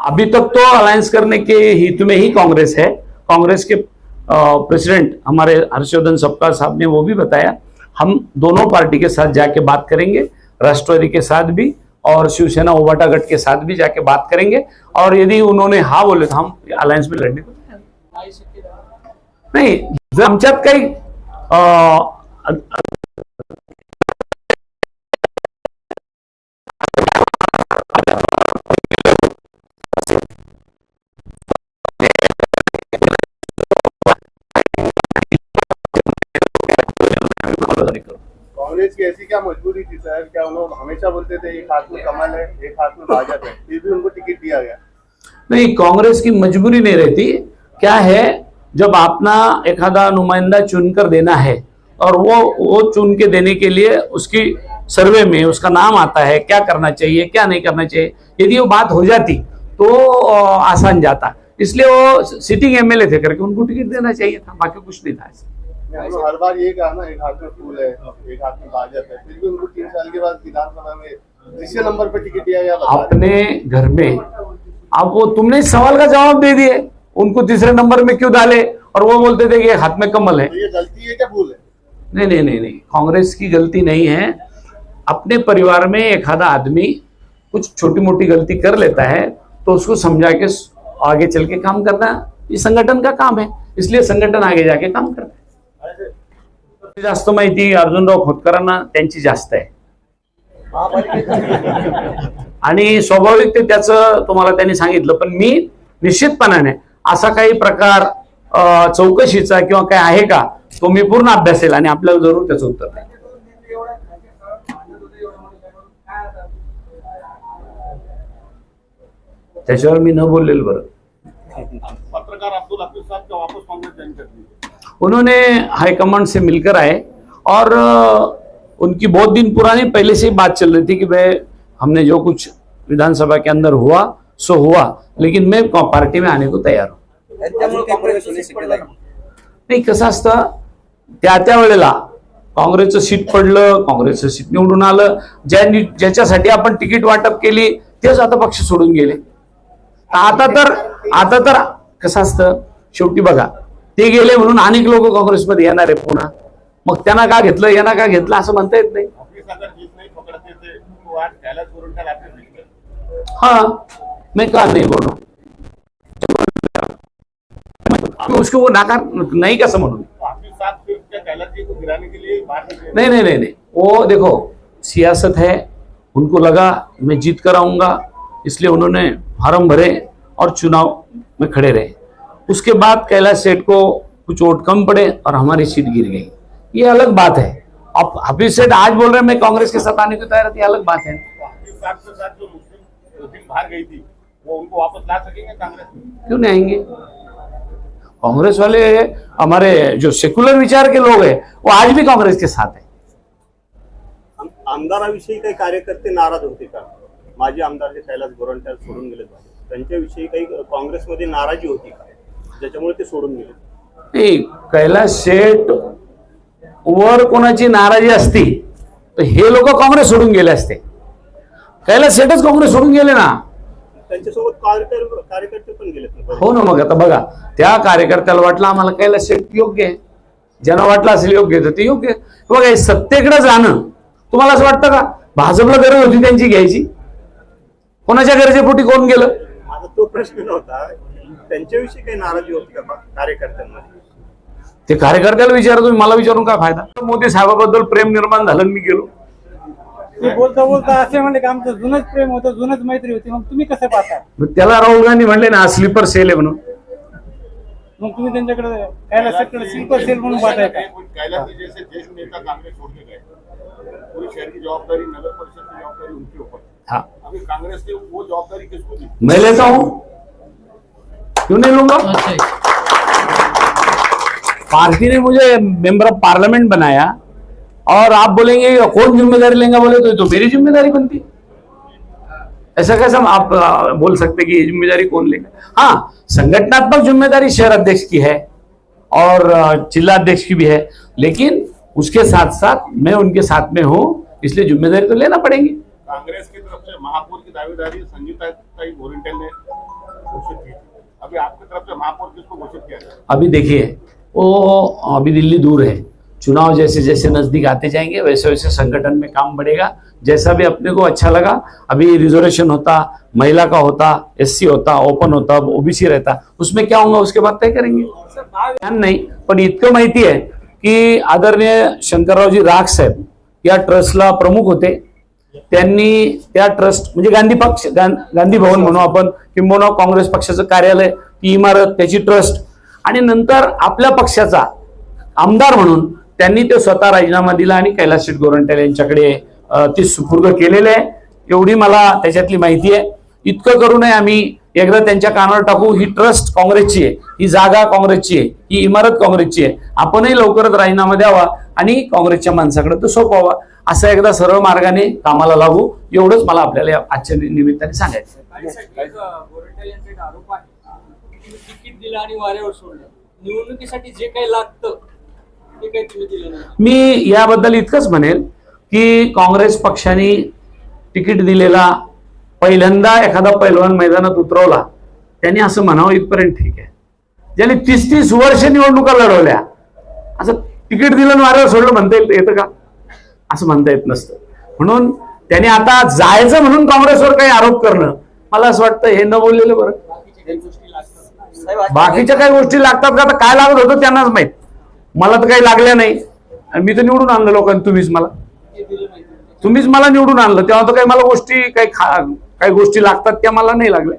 अभी तक तो अलायंस करने के हित में ही कांग्रेस है। कांग्रेस के प्रेसिडेंट हमारे हर्षवर्धन सपकाल साहब ने वो भी बताया। हम दोनों पार्टी के साथ जाके बात करेंगे राष्ट्रवादी के साथ भी और शिवसेना उबाटा गट के साथ भी जाके बात करेंगे। और यदि उन्होंने हाँ बोले तो हम अलायंस में लड़ने को नहीं हैं. नाही आमच्यात काही कांग्रेस की ऐसी क्या मजबूरी थी, सर? क्या उन्होंने हमेशा बोलते थे, एक हाथ में कमल है, एक हाथ में भाजपा है फिर भी उनको टिकट दिया गया। नहीं, कांग्रेस की मजबूरी नहीं रहती। क्या है, जब अपना एखादा नुमाइंदा चुनकर देना है, और वो वो चुन के देने के लिए उसकी सर्वे में उसका नाम आता है, क्या करना चाहिए, क्या नहीं करना चाहिए, यदि वो बात हो जाती तो आसान जाता। इसलिए वो सिटिंग एमएलए थे करके उनको टिकट देना चाहिए था, बाकी कुछ नहीं था ऐसा। हम लोग हर बार ये कहा ना एक हाथ में फूल है एक हाथ में भाजपा है। फिर भी उनको तीन साल के बाद विधानसभा में तीसरे नंबर पर टिकट दिया गया अपने घर में वो तुमने इस सवाल का जवाब दे दिए। उनको तीसरे नंबर में क्यों डाले? और वो बोलते थे कि हाथ में कमल है। तो ये गलती है क्या भूल है? नहीं नहीं नहीं नहीं। कांग्रेस की गलती नहीं है। अपने परिवार में एक आधा आदमी कुछ छोटी मोटी गलती कर लेता है तो उसको समझा के आगे चल के काम करना ये संगठन का काम है। इसलिए संगठन आगे जाके काम करते जास्त माहिती अर्जुनराव खोतकरांना त्यांची जास्त आहे. आणि स्वाभाविक ते त्याचं तुम्हाला त्यांनी सांगितलं पण मी निश्चितपणाने असा काही प्रकार चौकशीचा किंवा काय आहे का तो मी पूर्ण अभ्यासेल आणि आपल्याला जरूर त्याचं उत्तर त्याच्यावर मी न बोललेलं बरं. पत्रकार अब्दुल वापस कांग्रेस ज्वाइन कर दी उन्होंने हाईकमांड से मिलकर आए और उनकी बहुत दिन पुरानी पहले से ही बात चल रही थी कि भाई हमने जो कुछ विधानसभा के अंदर हुआ सो हुआ लेकिन मैं पार्टी में आने को तयार हूं. नाही कसं असतं त्या त्या वेळेला काँग्रेसचं सीट पडलं काँग्रेसचं सीट निवडून आलं ज्यांनी ज्याच्यासाठी आपण तिकीट वाटप केली तेच आता पक्ष सोडून गेले आता तर आता तर कसं असतं शेवटी बघा ते गेले म्हणून अनेक लोक काँग्रेसमध्ये येणार आहे पुन्हा. मग त्यांना का घेतलं यांना का घेतलं असं म्हणता येत नाही. हाँ मैं कहा नहीं बोलू? उसको वो नाकार नहीं कैसे निकले नहीं नहीं नहीं नहीं. वो देखो सियासत है उनको लगा मैं जीत कर आऊँगा इसलिए उन्होंने फार्म भरे और चुनाव में खड़े रहे। उसके बाद कैलाश सेठ को कुछ वोट कम पड़े और हमारी सीट गिर गई। ये अलग बात है। अब हाफिज सेठ आज बोल रहे हैं मैं कांग्रेस के साथ आने को तैयार ये अलग बात है। ऑफ़िस साहब के साथ जो मुस्लिम टीम बाहर गई थी वो उनको वापस ला सकेंगे कांग्रेस में? क्यों नहीं आएँगे? कांग्रेस वाले हमारे जो सेकुलर विचार के लोग हैं वो आज भी कांग्रेस के साथ है। आम- आमदाराविषयी काही कार्यकर्ते नाराज़ होते का? माजी आमदार जे कैलास गोरंट्याल सोडून गेले त्यांच्याविषयी काही काँग्रेसमध्ये नाराजी होती का? ज्याच्यामुळे ते सोडून गेले. नाही कैलास शेठ वर कोणाची नाराजी असती तर हे लोक काँग्रेस सोडून गेले असते. कैलास शेठच काँग्रेस सोडून गेले ना. त्यांच्यासोबत कार्यकर्ते पण हो ना मग आता बघा त्या कार्यकर्त्याला वाटलं आम्हाला कैलास शेठ योग्य आहे. ज्यांना वाटलं असेल योग्य तर ते योग्य. बघा हे सत्तेकडे जाणं तुम्हाला असं वाटतं का? भाजपला गरज होती त्यांची घ्यायची. कोणाच्या गरजेपोटी कोण गेलं? माझा तो प्रश्न नव्हता. त्यांच्याविषयी काही नाराजी होती का कार्यकर्त्यांमध्ये? ते कार्यकर्त्याला विचारा तुम्ही मला विचारून काय फायदा? मोदी साहेबाबद्दल प्रेम निर्माण झालं मी गेलो. ते बोलता बोलता असे म्हणले की आमचं जुनच प्रेम होतं जुनच मैत्री होती. मग तुम्ही कसं पाहता? मग त्याला राहुल गांधी म्हणले ना स्लीपर सेल आहे म्हणून. मग तुम्ही त्यांच्याकडे कायला सगळं सिल्पर सेल म्हणून पाहताय का? कैलाश जैसे ज्येष्ठ नेता कांग्रेस छोड़ के गए पूरी शहर की जवाबदारी नगर परिषद की जवाबदारी उनके ऊपर हाँ. अभी कांग्रेस ने वो जवाबदारी किसको दी? मैं लेता हूं. क्यों नहीं लूँगा? पार्टी ने मुझे मेंबर ऑफ़ पार्लियामेंट बनाया और आप बोलेंगे कौन ज़िम्मेदारी लेंगे? बोले तो तो मेरी ज़िम्मेदारी बनती। ऐसा कैसा आप बोल सकते कि ये ज़िम्मेदारी कौन लेगा? हाँ संगठनात्मक ज़िम्मेदारी शहर अध्यक्ष की है और जिला अध्यक्ष की भी है लेकिन उसके साथ साथ मैं उनके साथ में हूँ इसलिए ज़िम्मेदारी तो लेना पड़ेगी। कांग्रेस की तरफ़ से महापौर की दावेदारी संजीता ने घोषित की थी। अभी आपकी तरफ़ से महापौर किसको घोषित किया जाए? अभी देखिए, वो अभी दिल्ली दूर है। चुनाव जैसे जैसे नज़दीक आते जाएँगे, वैसे वैसे संगठन में काम बढ़ेगा। जैसा भी अपने को अच्छा लगा, अभी रिजर्वेशन होता, महिला का होता एससी होता ओपन होता ओबीसी रहता, उसमें क्या होगा, उसके बाद तय करेंगे। ध्यान नाही पण इतकं माहिती आहे की आदरणीय शंकररावजी राग साहेब या ट्रस्टला प्रमुख होते त्यांनी त्या ट्रस्ट म्हणजे गांधी पक्ष गांधी भवन म्हणू आपण किंबहुना काँग्रेस पक्षाचं कार्यालय ती इमारत त्याची ट्रस्ट. आणि नंतर आपल्या पक्षाचा आमदार म्हणून त्यांनी ते स्वतः राजीनामा दिला आणि कैलास शेठ गोरंट्याल यांच्याकडे ते सुपूर्द केलेले आहे. एवढी मला त्याच्यातली माहिती आहे. इतकं करूनही आम्ही एकदा त्यांच्या कानावर टाकू ही ट्रस्ट काँग्रेसची आहे ही जागा काँग्रेसची आहे ही इमारत काँग्रेसची आहे. आपणही लवकरच राजीनामा द्यावा आणि काँग्रेसच्या माणसाकडे तो सोपवावा. असं एकदा सरळ मार्गाने कामाला लागू. एवढंच मला आपल्याला आजच्या निमित्ताने सांगायचं निवडणुकीसाठी जे काही लागतं मी याबद्दल इतकंच म्हणेल की काँग्रेस पक्षाने तिकीट दिलेला पहिल्यांदा एखादा पैलवान मैदानात उतरवला त्यांनी असं म्हणावं इथपर्यंत ठीक आहे. ज्यांनी तीस तीस वर्ष निवडणुका लढवल्या असं तिकीट दिलं वारं वाऱ्यावर सोडलं म्हणता येत येतं का? असं म्हणता येत नसतं. म्हणून त्याने आता जायचं म्हणून काँग्रेसवर काही आरोप करणं मला असं वाटतं हे न बोललेलं बरं. बाकीच्या काही गोष्टी लागतात का? आता काय लागत होतं त्यांनाच माहीत. मला तर काही लागल्या नाही. आणि मी तर निवडून आणलं लोकांनी तुम्हीच मला. तुम्हीच मला निवडून आणलं. तेव्हा तर काही मला गोष्टी काही खा काही गोष्टी लागतात त्या मला नाही लागल्या.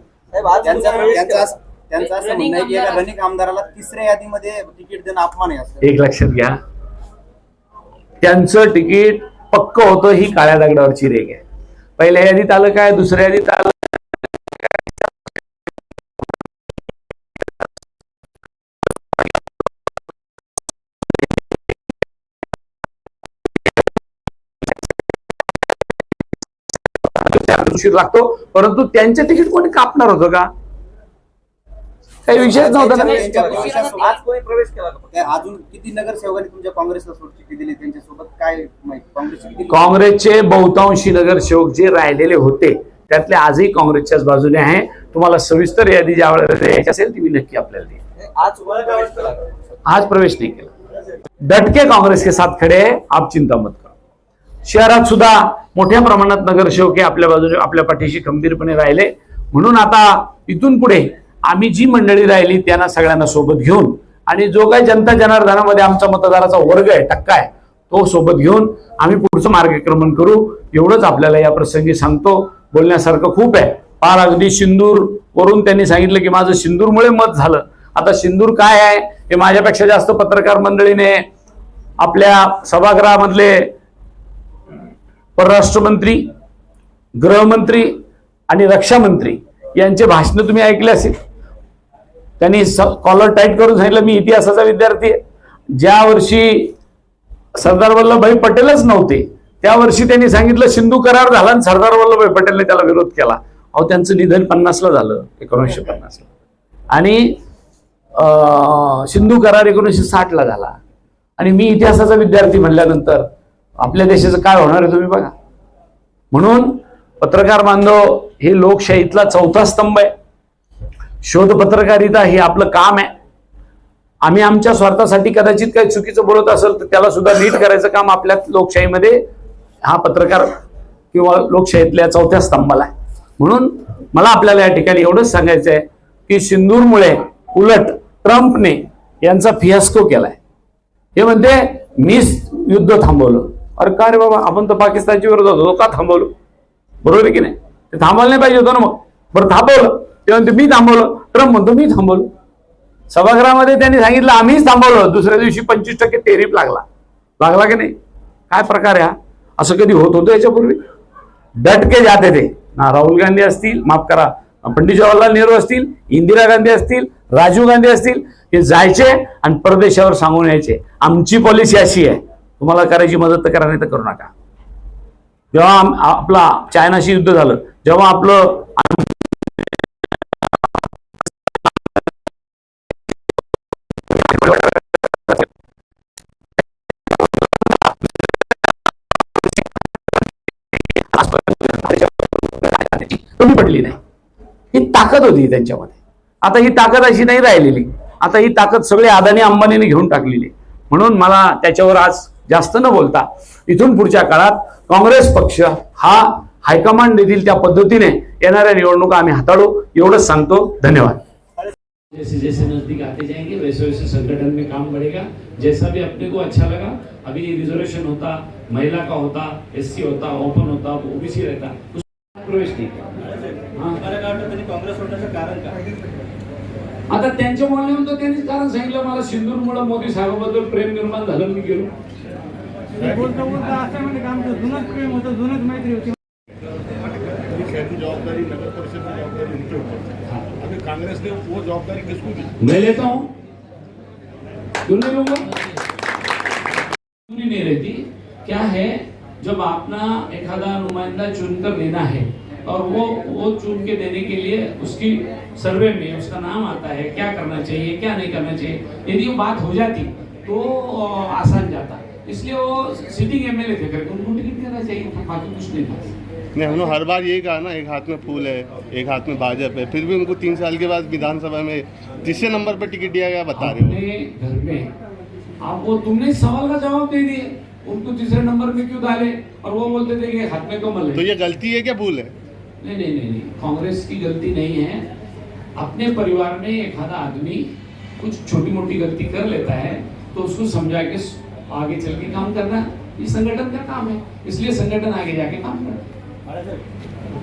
त्यांचं. असं- म्हणणं आहे की एका आमदाराला तिसऱ्या यादीमध्ये तिकीट देणं अपमान आहे असं. एक लक्षात घ्या. त्यांचं तिकीट पक्क होतं ही काळ्या दगडावरची रेग आहे. पहिल्या यादीत आलं काय दुसऱ्या यादीत आलं उशीर लागतो. परंतु त्यांचे तिकीट कोणी कापणार होतं का? काही विषयच नव्हता ना. त्यांच्या प्रवेशासोबत- आज कोणी प्रवेश केला का? काय अजून किती नगरसेवकांनी तुमच्या काँग्रेसला सोडचिठ्ठी दिली? त्यांच्यासोबत काय माहिती? काँग्रेसची बहुतांशी नगरसेवक जे राहिलेले होते त्यातले आजही काँग्रेसच्याच बाजूने आहे. तुम्हाला सविस्तर यादी ज्या वेळेला द्यायची असेल ती मी नक्की आपल्याला देईन. आज प्रवेश नहीं केला. डटके काँग्रेस के साथ खडे आप चिंता मत करो. शहरात सुद्धा मोठ्या प्रमाणात नगरसेवक हे आपल्या बाजूने आपल्या पाठीशी खंबीरपणे राहिले. म्हणून आता इथून पुढे आम्ही जी मंडळी राहिली त्यांना सगळ्यांना सोबत घेऊन आणि जो काही जनता जनार्दनामध्ये आमचा मतदाराचा वर्ग आहे टक्का आहे तो सोबत घेऊन आम्ही पुढचं मार्गक्रमण करू. एवढंच आपल्याला या प्रसंगी सांगतो. बोलण्यासारखं खूप आहे. फार अगदी सिंदूर वरून त्यांनी सांगितलं की माझं सिंदूरमुळे मत झालं. आता सिंदूर काय आहे? हे माझ्यापेक्षा जास्त पत्रकार मंडळीने आपल्या सभागृहामधले परराष्ट्रमंत्री गृहमंत्री आणि रक्षामंत्री यांचे भाषण तुम्ही ऐकले असेल. त्यांनी कॉलर टाईट करून सांगितलं मी इतिहासाचा विद्यार्थी आहे. ज्या वर्षी सरदार वल्लभभाई पटेलच नव्हते त्या वर्षी त्यांनी सांगितलं सिंधू करार झाला आणि सरदार वल्लभभाई पटेलने त्याला विरोध केला. अहो त्यांचं निधन पन्नासला झालं एकोणीसशे पन्नासला. आणि सिंधू करार एकोणीसशे साठला झाला. आणि मी इतिहासाचा विद्यार्थी म्हणल्यानंतर आपल्या देशाचं काय होणार आहे तुम्ही बघा. म्हणून पत्रकार बांधव हे लोकशाहीतला चौथा स्तंभ आहे. शोध पत्रकारिता हे आपलं काम आहे. आम्ही आमच्या स्वार्थासाठी कदाचित काही चुकीचं बोलत असेल तर त्याला सुद्धा नीट करायचं काम आपल्या लोकशाहीमध्ये हा पत्रकार किंवा लोकशाहीतल्या चौथ्या स्तंभाला आहे. म्हणून मला आपल्याला या ठिकाणी एवढंच सांगायचं आहे की सिंदूरमुळे उलट ट्रम्पने यांचा फियास्को केलाय. हे म्हणते मीच युद्ध थांबवलं. अरे का रे बाबा? आपण तर पाकिस्तानच्या विरोधात होतो का थांबवलं? बरोबर आहे की नाही? ते थांबवलं नाही पाहिजे होतं ना मग. बरं थांबवलं. ते म्हणते मी थांबवलं. ट्रम्प म्हणतो मी थांबवलं. सभागृहामध्ये त्यांनी सांगितलं आम्हीच थांबवलं. दुसऱ्या दिवशी पंचवीस टक्के टेरिफ लागला. लागला की नाही? काय प्रकार आहे हा? असं कधी होत होतं याच्यापूर्वी? डटके जाते ते. ना राहुल गांधी असतील माफ करा पंडित जवाहरलाल नेहरू असतील इंदिरा गांधी असतील राजीव गांधी असतील हे जायचे आणि परदेशावर सांगून यायचे. आमची पॉलिसी अशी आहे. तुम्हाला करायची मदत तर करा नाही तर करू नका. जेव्हा आपला चायनाशी युद्ध झालं जेव्हा आपलं कमी पडली नाही. ही ताकद होती त्यांच्यामध्ये. आता ही ताकद अशी नाही राहिलेली. आता ही ताकद सगळी अदानी अंबानीने घेऊन टाकलेली. म्हणून मला त्याच्यावर आज जास्त न बोलता इथून पुढच्या काळात काँग्रेस पक्ष हा हायकमांड देतील त्या पद्धतीने येणाऱ्या निवडणुका आम्ही हाताळू एवढंच सांगतो. धन्यवाद. जैसे जैसे नजदीक आते जाएंगे वैसे वैसे संगठन में काम बढ़ेगा। जैसा भी अपने को अच्छा लगा अभी रिजर्वेशन होता महिला का होता एससी होता ओपन होता ओबीसी रहता उसमें प्रवेश नहीं हाँ. आता त्यांच्या बोलण्यावर त्यांनीच कारण सांगितलं मला सिंदूरमुळे मोदी साहेबाबद्दल प्रेम निर्माण झालं मी गेलो. बोलता बोलता असं म्हणले की आमचं जुनच प्रेम होतं जुनच मैत्री होती। शहरी जवाबदारी नगर परिषद की जवाबदारी उनके ऊपर अभी कांग्रेस ने वो जवाबदारी किसको दी? मैं लेता हूँ। पूरी नहीं रहती। क्या है जब अपना एखादा नुमाइंदा चुनकर देना है और वो वो चुन के देने के लिए उसकी सर्वे में उसका नाम आता है क्या करना चाहिए क्या नहीं करना चाहिए यदि वो बात हो जाती तो आसान जाता। इसलिए वो सिटिंग एमएलए थे करके उनको टिकट देना चाहिए था बाकी कुछ नहीं था। नहीं उन्होंने हर बार यही कहा ना एक हाथ में फूल है एक हाथ में भाजपा है फिर भी उनको तीन साल के बाद विधानसभा में तीसरे नंबर पर टिकट दिया गया बता रहे हो। घर में आप वो तुमने सवाल का जवाब दे दिए उनको तीसरे नंबर में क्यों डाले और वो बोलते थे कि हाथ में कमल है। तो ये गलती है क्या भूल है? नहीं नहीं नहीं नहीं कांग्रेस की गलती नहीं है। अपने परिवार में एक आधा आदमी कुछ छोटी मोटी गलती कर लेता है तो उसको समझा के आगे चल के काम करना ये संगठन का काम है। इसलिए संगठन आगे जाके काम करना।